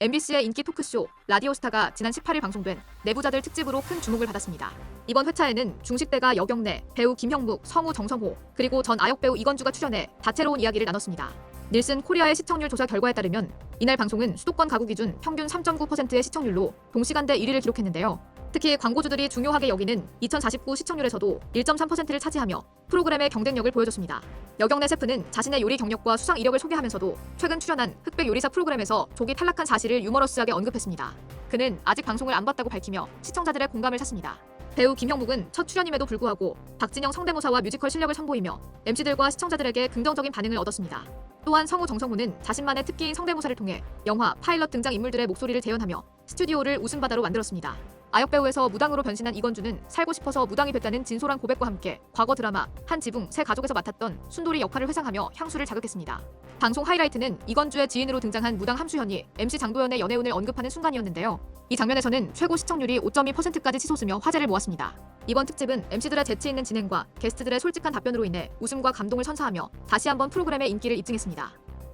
MBC의 인기 토크쇼 라디오스타가 지난 18일 방송된 내부자들 특집으로 큰 주목을 받았습니다. 이번 회차에는 중식대가 여경래, 배우 김형묵, 성우 정성호, 그리고 전 아역 배우 이건주가 출연해 다채로운 이야기를 나눴습니다. 닐슨 코리아의 시청률 조사 결과에 따르면 이날 방송은 수도권 가구 기준 평균 3.9%의 시청률로 동시간대 1위를 기록했는데요. 특히 광고주들이 중요하게 여기는 2049 시청률에서도 1.3%를 차지하며 프로그램의 경쟁력을 보여줬습니다. 여경래 셰프는 자신의 요리 경력과 수상 이력을 소개하면서도 최근 출연한 흑백 요리사 프로그램에서 조기 탈락한 사실을 유머러스하게 언급했습니다. 그는 아직 방송을 안 봤다고 밝히며 시청자들의 공감을 샀습니다. 배우 김형묵은 첫 출연임에도 불구하고 박진영 성대모사와 뮤지컬 실력을 선보이며 MC들과 시청자들에게 긍정적인 반응을 얻었습니다. 또한 성우 정성호는 자신만의 특기인 성대모사를 통해 영화 파일럿 등장 인물들의 목소리를 재현하며 스튜디오를 웃음바다로 만들었습니다. 아역 배우에서 무당으로 변신한 이건주는 살고 싶어서 무당이 됐다는 진솔한 고백과 함께 과거 드라마 한 지붕 새 가족에서 맡았던 순돌이 역할을 회상하며 향수를 자극했습니다. 방송 하이라이트는 이건주의 지인으로 등장한 무당 함수현이 MC 장도연의 연애운을 언급하는 순간이었는데요. 이 장면에서는 최고 시청률이 5.2%까지 치솟으며 화제를 모았습니다. 이번 특집은 MC들의 재치 있는 진행과 게스트들의 솔직한 답변으로 인해 웃음과 감동을 선사하며 다시 한번 프로그램의 인기를 입증했습니다.